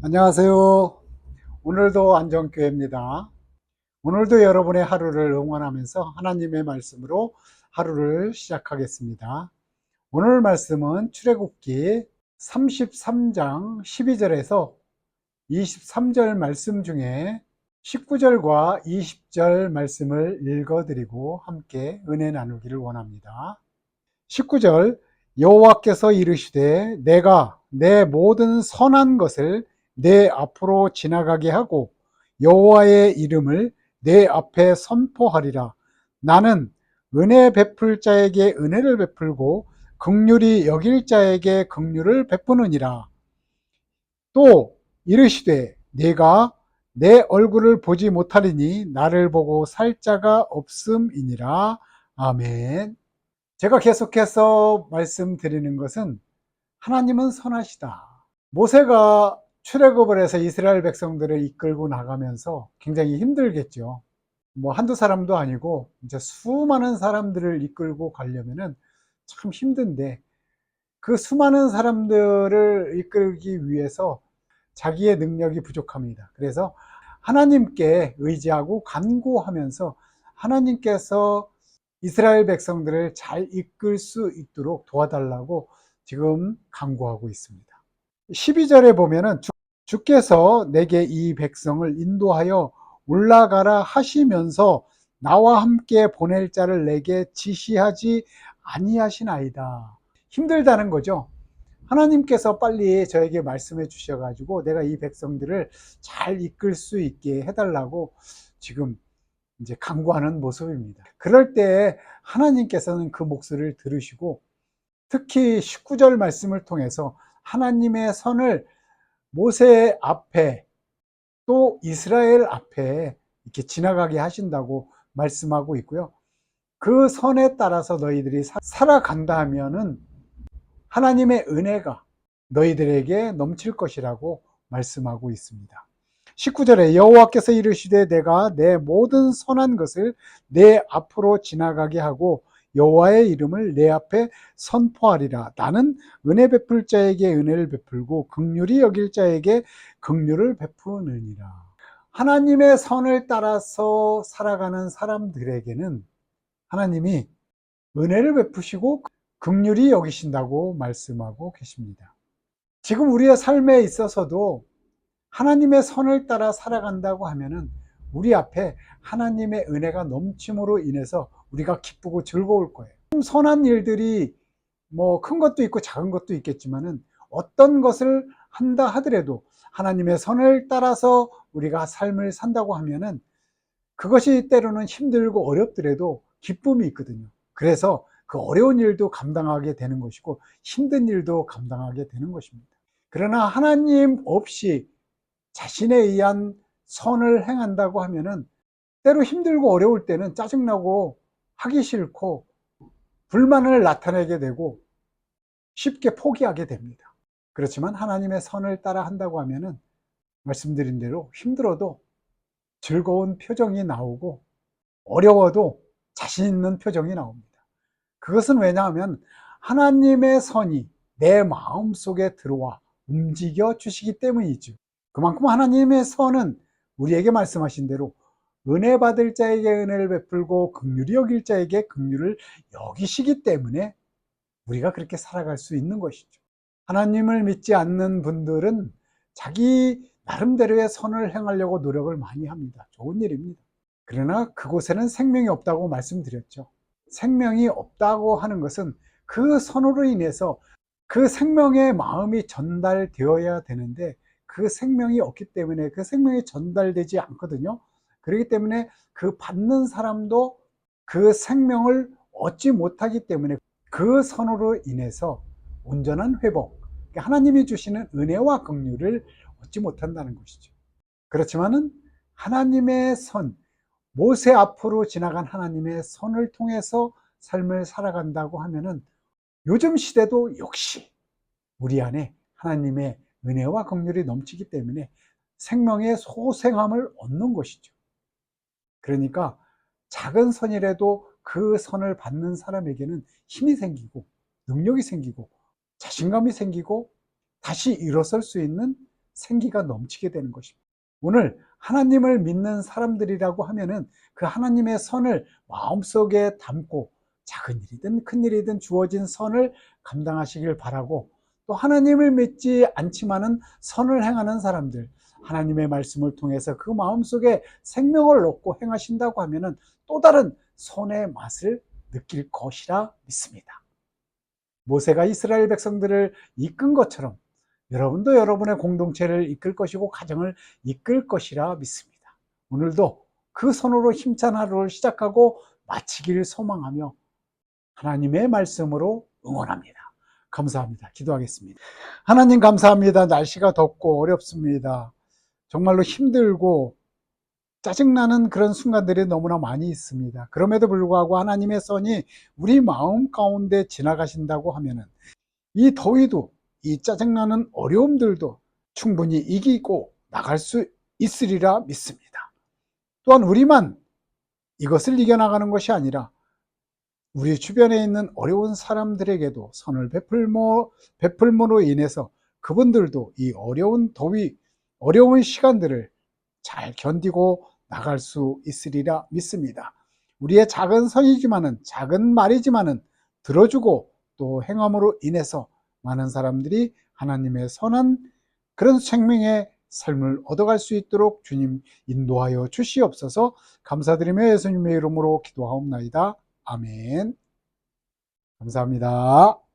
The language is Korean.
안녕하세요. 오늘도 안정교회입니다. 오늘도 여러분의 하루를 응원하면서 하나님의 말씀으로 하루를 시작하겠습니다. 오늘 말씀은 출애굽기 33장 12절에서 23절 말씀 중에 19절과 20절 말씀을 읽어드리고 함께 은혜 나누기를 원합니다. 19절 여호와께서 이르시되 내가 내 모든 선한 것을 내 앞으로 지나가게 하고 여호와의 이름을 내 앞에 선포하리라. 나는 은혜 베풀 자에게 은혜를 베풀고 극률이 여길 자에게 극률을 베푸느니라. 또 이르시되 내가 내 얼굴을 보지 못하리니 나를 보고 살 자가 없음이니라. 아멘. 제가 계속해서 말씀드리는 것은 하나님은 선하시다. 모세가 출애굽을 해서 이스라엘 백성들을 이끌고 나가면서 굉장히 힘들겠죠. 뭐 한두 사람도 아니고 이제 수많은 사람들을 이끌고 가려면은 참 힘든데 그 수많은 사람들을 이끌기 위해서 자기의 능력이 부족합니다. 그래서 하나님께 의지하고 간구하면서 하나님께서 이스라엘 백성들을 잘 이끌 수 있도록 도와달라고 지금 간구하고 있습니다. 12절에 보면은 주께서 내게 이 백성을 인도하여 올라가라 하시면서 나와 함께 보낼 자를 내게 지시하지 아니하시나이다. 힘들다는 거죠. 하나님께서 빨리 저에게 말씀해 주셔가지고 내가 이 백성들을 잘 이끌 수 있게 해달라고 지금 이제 강구하는 모습입니다. 그럴 때 하나님께서는 그 목소리를 들으시고 특히 19절 말씀을 통해서 하나님의 선을 모세 앞에 또 이스라엘 앞에 이렇게 지나가게 하신다고 말씀하고 있고요. 그 선에 따라서 너희들이 살아간다 하면은 하나님의 은혜가 너희들에게 넘칠 것이라고 말씀하고 있습니다. 19절에 여호와께서 이르시되 내가 내 모든 선한 것을 내 앞으로 지나가게 하고 여호와의 이름을 내 앞에 선포하리라. 나는 은혜 베풀 자에게 은혜를 베풀고 극률이 여길 자에게 극률을 베푸느니라. 하나님의 선을 따라서 살아가는 사람들에게는 하나님이 은혜를 베푸시고 극률이 여기신다고 말씀하고 계십니다. 지금 우리의 삶에 있어서도 하나님의 선을 따라 살아간다고 하면은 우리 앞에 하나님의 은혜가 넘침으로 인해서 우리가 기쁘고 즐거울 거예요. 선한 일들이 뭐 큰 것도 있고 작은 것도 있겠지만은 어떤 것을 한다 하더라도 하나님의 선을 따라서 우리가 삶을 산다고 하면은 그것이 때로는 힘들고 어렵더라도 기쁨이 있거든요. 그래서 그 어려운 일도 감당하게 되는 것이고 힘든 일도 감당하게 되는 것입니다. 그러나 하나님 없이 자신에 의한 선을 행한다고 하면은 때로 힘들고 어려울 때는 짜증나고 하기 싫고 불만을 나타내게 되고 쉽게 포기하게 됩니다. 그렇지만 하나님의 선을 따라 한다고 하면은 말씀드린 대로 힘들어도 즐거운 표정이 나오고 어려워도 자신 있는 표정이 나옵니다. 그것은 왜냐하면 하나님의 선이 내 마음 속에 들어와 움직여 주시기 때문이죠. 그만큼 하나님의 선은 우리에게 말씀하신 대로 은혜 받을 자에게 은혜를 베풀고 극률이 여길 자에게 극률을 여기시기 때문에 우리가 그렇게 살아갈 수 있는 것이죠. 하나님을 믿지 않는 분들은 자기 나름대로의 선을 행하려고 노력을 많이 합니다. 좋은 일입니다. 그러나 그곳에는 생명이 없다고 말씀드렸죠. 생명이 없다고 하는 것은 그 선으로 인해서 그 생명의 마음이 전달되어야 되는데 그 생명이 없기 때문에 그 생명이 전달되지 않거든요. 그렇기 때문에 그 받는 사람도 그 생명을 얻지 못하기 때문에 그 선으로 인해서 온전한 회복, 그러니까 하나님이 주시는 은혜와 긍휼을 얻지 못한다는 것이죠. 그렇지만은 하나님의 선, 모세 앞으로 지나간 하나님의 선을 통해서 삶을 살아간다고 하면은 요즘 시대도 역시 우리 안에 하나님의 은혜와 긍휼이 넘치기 때문에 생명의 소생함을 얻는 것이죠. 그러니까 작은 선이라도 그 선을 받는 사람에게는 힘이 생기고 능력이 생기고 자신감이 생기고 다시 일어설 수 있는 생기가 넘치게 되는 것입니다. 오늘 하나님을 믿는 사람들이라고 하면은 그 하나님의 선을 마음속에 담고 작은 일이든 큰 일이든 주어진 선을 감당하시길 바라고 또 하나님을 믿지 않지만은 선을 행하는 사람들 하나님의 말씀을 통해서 그 마음속에 생명을 얻고 행하신다고 하면은 또 다른 선의 맛을 느낄 것이라 믿습니다. 모세가 이스라엘 백성들을 이끈 것처럼 여러분도 여러분의 공동체를 이끌 것이고 가정을 이끌 것이라 믿습니다. 오늘도 그 선으로 힘찬 하루를 시작하고 마치기를 소망하며 하나님의 말씀으로 응원합니다. 감사합니다. 기도하겠습니다. 하나님 감사합니다. 날씨가 덥고 어렵습니다. 정말로 힘들고 짜증나는 그런 순간들이 너무나 많이 있습니다. 그럼에도 불구하고 하나님의 선이 우리 마음 가운데 지나가신다고 하면은 이 더위도 이 짜증나는 어려움들도 충분히 이기고 나갈 수 있으리라 믿습니다. 또한 우리만 이것을 이겨나가는 것이 아니라 우리 주변에 있는 어려운 사람들에게도 선을 베풀모, 베풀모로 인해서 그분들도 이 어려운 더위, 어려운 시간들을 잘 견디고 나갈 수 있으리라 믿습니다. 우리의 작은 선이지만은, 작은 말이지만은 들어주고 또 행함으로 인해서 많은 사람들이 하나님의 선한 그런 생명의 삶을 얻어갈 수 있도록 주님 인도하여 주시옵소서 감사드리며 예수님의 이름으로 기도하옵나이다. 아멘. 감사합니다.